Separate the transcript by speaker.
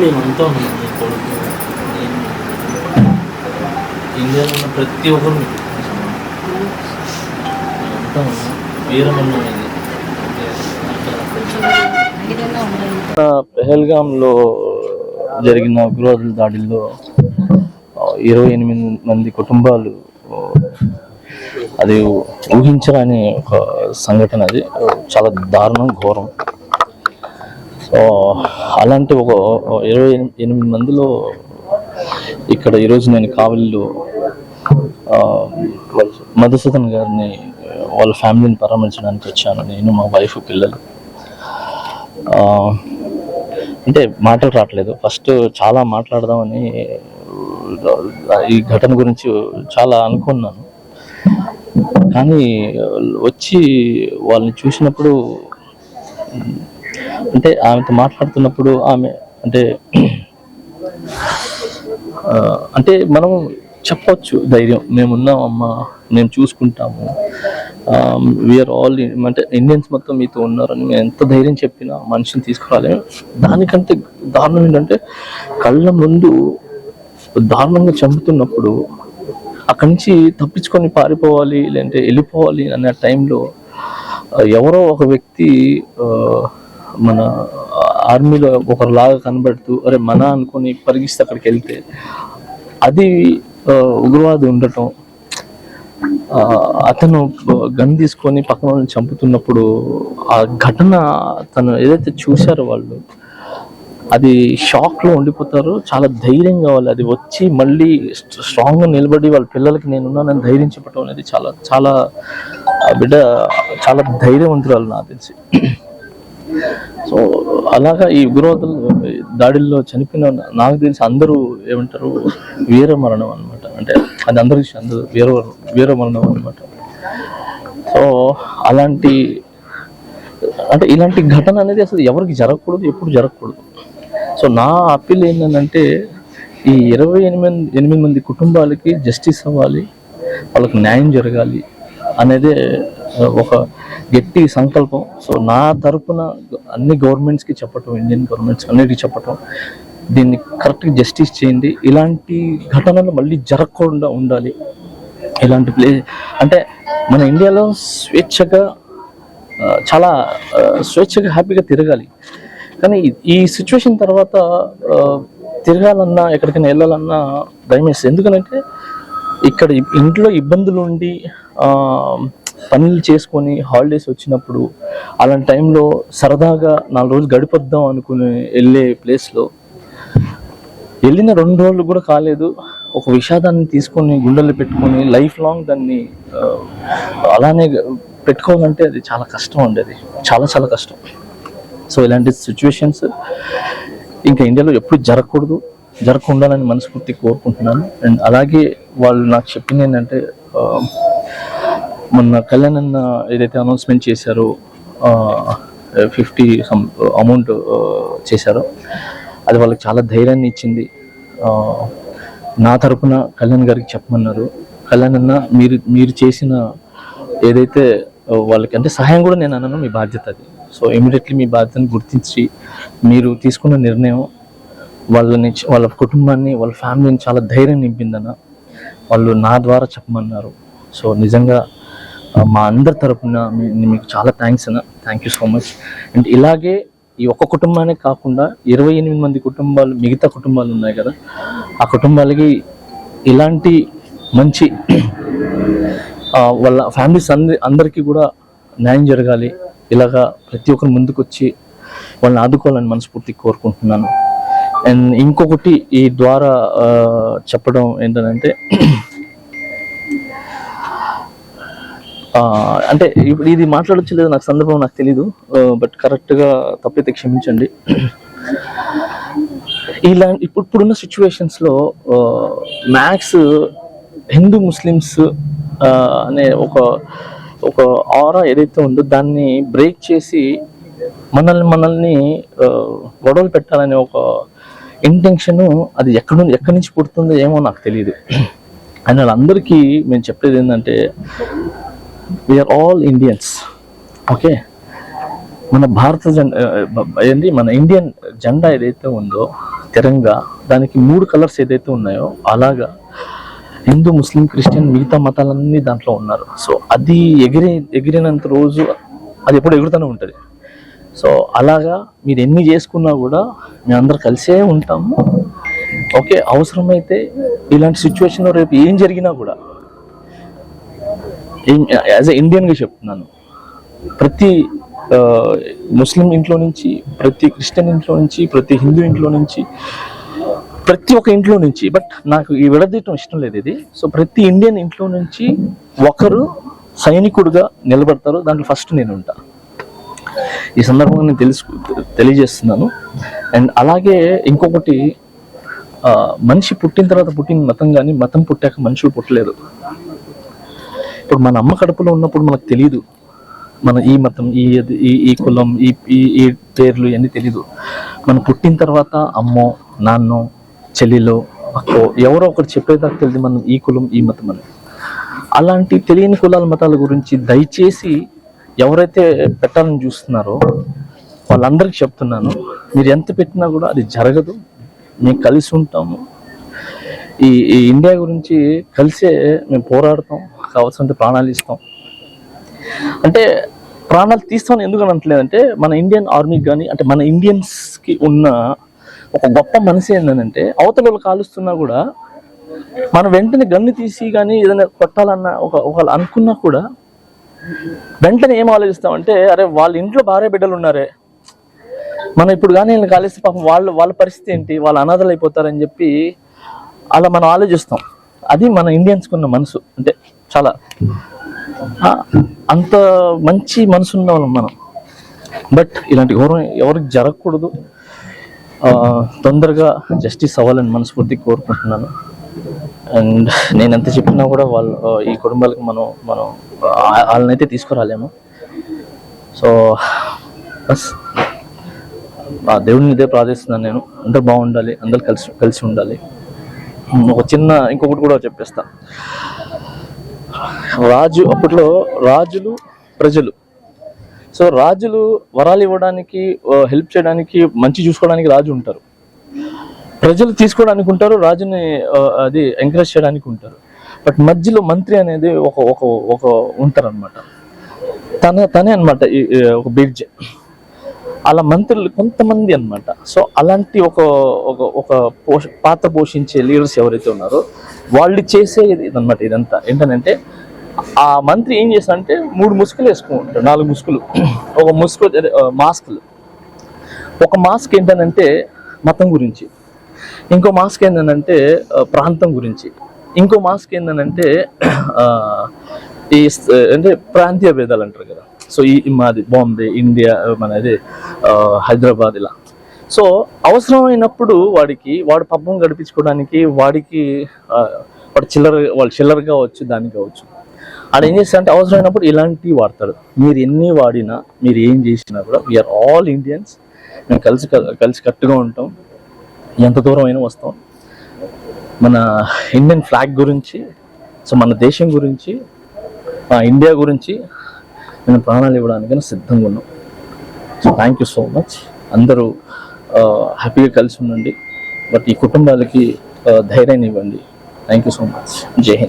Speaker 1: మేమంతా ఉన్నాం మీ కొడుకు నేను ఇండియాలో ఉన్న ప్రతి ఒక్కరు మీకు సమానం. పెహల్గాంలో జరిగిన ఉగ్రవాదుల దాడిలో ఇరవై ఎనిమిది మంది కుటుంబాలు అది ఊహించరాని ఒక సంఘటన అది. చాలా దారుణం ఘోరం. సో అలాంటి ఒక ఇరవై ఎనిమిది మందిలో ఇక్కడ ఈరోజు నేను కావలిలో మధుసూదన్ గారిని వాళ్ళ ఫ్యామిలీని పరామర్శడానికి వచ్చాను. నేను మా వైఫ్ పిల్లలు. అంటే మాటలు రావట్లేదు. ఫస్ట్ చాలా మాట్లాడదామని ఈ ఘటన గురించి చాలా అనుకున్నాను. కానీ వచ్చి వాళ్ళని చూసినప్పుడు అంటే ఆమెతో మాట్లాడుతున్నప్పుడు ఆమె అంటే అంటే మనం చెప్పవచ్చు ధైర్యం. మేమున్నాం అమ్మా మేము చూసుకుంటాము. వీఆర్ ఆల్ అంటే ఇండియన్స్ మొత్తం మీతో ఉన్నారని మేము ఎంత ధైర్యం చెప్పినా మనిషిని తీసుకురాలేము దానికంటే దారుణం ఏంటంటే కళ్ళ ముందు దారుణంగా చంపుతున్నప్పుడు అక్కడి నుంచి తప్పించుకొని పారిపోవాలి లేదంటే వెళ్ళిపోవాలి అనే టైంలో ఎవరో ఒక వ్యక్తి మన ఆర్మీలో ఒకరిలాగా కనబడుతూ అరే మన అనుకొని పరిగిస్తే అక్కడికి వెళ్తే అది ఉగ్రవాది ఉండటం అతను గన్ తీసుకొని పక్కన వాళ్ళని చంపుతున్నప్పుడు ఆ ఘటన తను ఏదైతే చూశారో వాళ్ళు అది షాక్లో ఉండిపోతారో ఉండిపోతారు చాలా ధైర్యం కావాలి అది వచ్చి మళ్ళీ స్ట్రాంగ్గా నిలబడి వాళ్ళ పిల్లలకి నేనున్నానని ధైర్యం చెప్పడం అనేది చాలా చాలా బిడ్డ చాలా ధైర్యవంతురాలు నాకు తెలిసి. సో అలాగా ఈ ఉగ్రవాదుల దాడుల్లో చనిపోయిన నాకు తెలిసి అందరూ ఏమంటారు వీర మరణం అనమాట అంటే అది అందరికి అందరూ వీర వీర మరణం అనమాట సో అలాంటి అంటే ఇలాంటి ఘటన అనేది అసలు ఎవరికి జరగకూడదు ఎప్పుడు జరగకూడదు. సో నా అప్పీల్ ఏంటంటే ఈ ఇరవై ఎనిమిది ఎనిమిది మంది కుటుంబాలకి జస్టిస్ అవ్వాలి వాళ్ళకి న్యాయం జరగాలి అనేదే ఒక గట్టి సంకల్పం. సో నా తరపున అన్ని గవర్నమెంట్స్కి చెప్పటం ఇండియన్ గవర్నమెంట్స్ అన్నిటికీ చెప్పటం దీన్ని కరెక్ట్గా జస్టిస్ చేయండి. ఇలాంటి ఘటనలు మళ్ళీ జరగకుండా ఉండాలి. ఇలాంటి ప్లే అంటే మన ఇండియాలో స్వేచ్ఛగా చాలా స్వేచ్ఛగా హ్యాపీగా తిరగాలి. కానీ ఈ- సిచ్యువేషన్ తర్వాత తిరగాలన్నా ఎక్కడికైనా వెళ్ళాలన్నా భయం వేస్తుంది ఎందుకంటే ఇక్కడ ఇంట్లో ఇబ్బందులు ఉండి పనులు చేసుకొని హాలిడేస్ వచ్చినప్పుడు అలాంటి టైంలో సరదాగా నాలుగు రోజులు గడిపొద్దాం అనుకుని వెళ్ళే ప్లేస్లో వెళ్ళిన రెండు రోజులు కూడా కాలేదు. ఒక విషాదాన్ని తీసుకొని గుండెలు పెట్టుకొని లైఫ్ లాంగ్ దాన్ని అలానే పెట్టుకోవాలంటే అది చాలా కష్టం అండి అది. చాలా చాలా కష్టం. సో ఇలాంటి సిచ్యువేషన్స్ ఇంకా ఇండియాలో ఎప్పుడు జరగకూడదు. జరగకుండాలని మనస్ఫూర్తి కోరుకుంటున్నాను. అండ్ అలాగే వాళ్ళు నాకు చెప్పింది ఏంటంటే మొన్న కళ్యాణ్ అన్న ఏదైతే అనౌన్స్మెంట్ చేశారో ఫిఫ్టీ సమ్ అమౌంట్ చేశారో అది వాళ్ళకి చాలా ధైర్యాన్ని ఇచ్చింది. నా తరపున కళ్యాణ్ గారికి చెప్పమన్నారు. కళ్యాణ్ అన్న మీరు మీరు చేసిన ఏదైతే వాళ్ళకి అంటే సహాయం కూడా నేను అన్నాను మీ బాధ్యత అది. సో ఇమీడియట్లీ మీ బాధ్యతను గుర్తించి మీరు తీసుకున్న నిర్ణయం వాళ్ళని వాళ్ళ కుటుంబాన్ని వాళ్ళ ఫ్యామిలీని చాలా ధైర్యం నింపిందన్న వాళ్ళు నా ద్వారా చెప్పమన్నారు. సో నిజంగా మా అందరి తరపున మీకు చాలా థ్యాంక్స్ అన్న. Thank you so much and ఇలాగే ఈ ఒక్క కుటుంబానే కాకుండా ఇరవై ఎనిమిది మంది కుటుంబాలు మిగతా కుటుంబాలు ఉన్నాయి కదా. ఆ కుటుంబాలకి ఇలాంటి మంచి వాళ్ళ ఫ్యామిలీస్ అందరి అందరికీ కూడా న్యాయం జరగాలి. ఇలాగా ప్రతి ఒక్కరు ముందుకొచ్చి వాళ్ళని ఆదుకోవాలని మనస్ఫూర్తి కోరుకుంటున్నాను. అండ్ ఇంకొకటి ఈ ద్వారా చెప్పడం ఏంటంటే ఆ, అంటే ఇప్పుడు ఇది మాట్లాడచ్చు లేదు నాకు సందర్భం నాకు తెలీదు బట్ కరెక్ట్గా తప్పైతే క్షమించండి. ఇలా ఇప్పుడు ఇప్పుడున్న సిచ్యువేషన్స్లో మ్యాథ్స్ హిందూ ముస్లిమ్స్ అనే ఒక ఒక ఆరా ఏదైతే ఉందో దాన్ని బ్రేక్ చేసి మనల్ని మనల్ని గొడవలు పెట్టాలనే ఒక ఇంటెన్షను అది ఎక్కడ ఎక్కడి నుంచి పుడుతుందో ఏమో నాకు తెలియదు అండ్ వాళ్ళందరికీ మేము చెప్పేది ఏంటంటే వీఆర్ ఆల్ ఇండియన్స్ ఓకే మన భారత జెండా ఏంటి మన ఇండియన్ జెండా ఏదైతే ఉందో తిరంగా దానికి మూడు కలర్స్ ఏదైతే ఉన్నాయో అలాగా హిందూ ముస్లిం క్రిస్టియన్ మిగతా మతాలన్నీ దాంట్లో ఉన్నారు. సో అది ఎగిరి ఎగిరినంత రోజు అది ఎప్పుడు ఎగురుతూనే ఉంటుంది. సో అలాగా మీరు ఎన్ని చేసుకున్నా కూడా మేము అందరు కలిసే ఉంటాము. ఓకే? అవసరమైతే ఇలాంటి సిచ్యువేషన్లో రేపు ఏం జరిగినా కూడా యాజ్ ఎ ఇండియన్గా చెప్తున్నాను. ప్రతి ముస్లిం ఇంట్లో నుంచి ప్రతి క్రిస్టియన్ ఇంట్లో నుంచి ప్రతి హిందూ ఇంట్లో నుంచి ప్రతి ఒక్క ఇంట్లో నుంచి బట్ నాకు ఈ విడదీయటం ఇష్టం లేదు ఇది. సో ప్రతి ఇండియన్ ఇంట్లో నుంచి ఒకరు సైనికుడుగా నిలబడతారు. దాంట్లో ఫస్ట్ నేను ఉంటా. ఈ సందర్భంగా నేను తెలుసు తెలియజేస్తున్నాను. అండ్ అలాగే ఇంకొకటి మనిషి పుట్టిన తర్వాత పుట్టిన మతం కానీ మతం పుట్టాక మనుషులు పుట్టలేదు. ఇప్పుడు మన అమ్మ కడుపులో ఉన్నప్పుడు మనకు తెలియదు మన ఈ మతం ఈ ఈ ఈ కులం ఈ ఈ పేర్లు ఇవన్నీ తెలియదు మనం పుట్టిన తర్వాత అమ్మో నాన్నో చెల్లిలో అక్కో ఎవరో ఒకరు చెప్పేదాకా తెలియదు మనం ఈ కులం ఈ మతం అని. అలాంటి తెలియని కులాల మతాల గురించి దయచేసి ఎవరైతే పెట్టాలని చూస్తున్నారో వాళ్ళందరికీ చెప్తున్నాను. మీరు ఎంత పెట్టినా కూడా అది జరగదు. మేము కలిసి ఉంటాము. ఈ ఈ ఇండియా గురించి కలిసే మేము పోరాడతాం. కావాల్సినంత ప్రాణాలు ఇస్తాం. అంటే ప్రాణాలు తీస్తామని ఎందుకు అనట్లేదంటే మన ఇండియన్ ఆర్మీకి కానీ అంటే మన ఇండియన్స్కి ఉన్న ఒక గొప్ప మనసు ఏంటంటే అవతల వాళ్ళు కాలుస్తున్నా కూడా మనం వెంటనే గన్ను తీసి కానీ ఏదైనా కొట్టాలన్న ఒక ఒకళ్ళు అనుకున్నా కూడా వెంటనే ఏం ఆలోచిస్తామంటే అరే వాళ్ళ ఇంట్లో భార్య బిడ్డలు ఉన్నారే. మనం ఇప్పుడు కానీ వీళ్ళు కాలేస్తే పాపం వాళ్ళు వాళ్ళ పరిస్థితి ఏంటి? వాళ్ళు అనాథలు అయిపోతారని చెప్పి అలా మనం ఆలోచిస్తాం. అది మన ఇండియన్స్కున్న మనసు. అంటే చాలా. అంత మంచి మనసు వాళ్ళం మనం. బట్ ఇలాంటి గౌరవం ఎవరికి జరగకూడదు. తొందరగా జస్టిస్ అవ్వాలని మనస్ఫూర్తి కోరుకుంటున్నాను. అండ్ నేను ఎంత చెప్పినా కూడా వాళ్ళు ఈ కుటుంబాలకు మనం మనం వాళ్ళనైతే తీసుకురాలేము. సో బస్. ఆ దేవుడిని ఇదే ప్రార్థిస్తున్నాను నేను. అందరు బాగుండాలి అందరు కలిసి కలిసి ఉండాలి. ఒక చిన్న ఇంకొకటి కూడా చెప్పేస్తా. రాజు అప్పట్లో రాజులు ప్రజలు. సో రాజులు వరాలు ఇవ్వడానికి హెల్ప్ చేయడానికి మంచి చూసుకోవడానికి రాజు ఉంటారు. ప్రజలు తీసుకోవడానికి ఉంటారు రాజుని అది ఎంకరేజ్ చేయడానికి ఉంటారు. బట్ మధ్యలో మంత్రి అనేది ఒక ఒక ఒక ఉంటారు అనమాట తన తనే అనమాట ఒక బిడ్జ్ అలా మంత్రులు కొంతమంది అన్నమాట. సో అలాంటి ఒక ఒక ఒక పోష పాత్ర పోషించే లీడర్స్ ఎవరైతే ఉన్నారో వాళ్ళు చేసేది అనమాట ఇదంతా. ఏంటంటే ఆ మంత్రి ఏం చేస్తాడంటే మూడు ముసుగులు వేసుకుంటాడు నాలుగు ముసుగులు. ఒక ముసుగు మాస్కులు ఒక మాస్క్ ఏంటనంటే మతం గురించి. ఇంకో మాస్క్ ఏంటనంటే ప్రాంతం గురించి. ఇంకో మాస్క్ ఏంటనంటే ఈ అంటే ప్రాంతీయ భేదాలు అంటారు కదా. సో ఈ మాది బాంబే ఇండియా మన అదే హైదరాబాద్ ఇలా. సో అవసరమైనప్పుడు వాడికి వాడు పబ్బం గడిపించుకోవడానికి వాడికి వాడు చిల్లర వాళ్ళు చిల్లర కావచ్చు దానికి కావచ్చు ఆడ ఏం చేస్తారంటే అవసరమైనప్పుడు ఇలాంటివి వాడతాడు మీరు ఎన్ని వాడినా మీరు ఏం చేసినా కూడా వీఆర్ ఆల్ ఇండియన్స్ మేము కలిసి కలిసి కట్టుగా ఉంటాం. ఎంత దూరం అయినా వస్తాం. మన ఇండియన్ ఫ్లాగ్ గురించి సో మన దేశం గురించి మా ఇండియా గురించి నేను ప్రాణాలు ఇవ్వడానికైనా సిద్ధంగా ఉన్నాం. So thank you so much అందరూ హ్యాపీగా కలిసి ఉండండి. బట్ ఈ కుటుంబాలకి ధైర్యాన్ని ఇవ్వండి. థ్యాంక్ యూ సో మచ్ జై హింద్.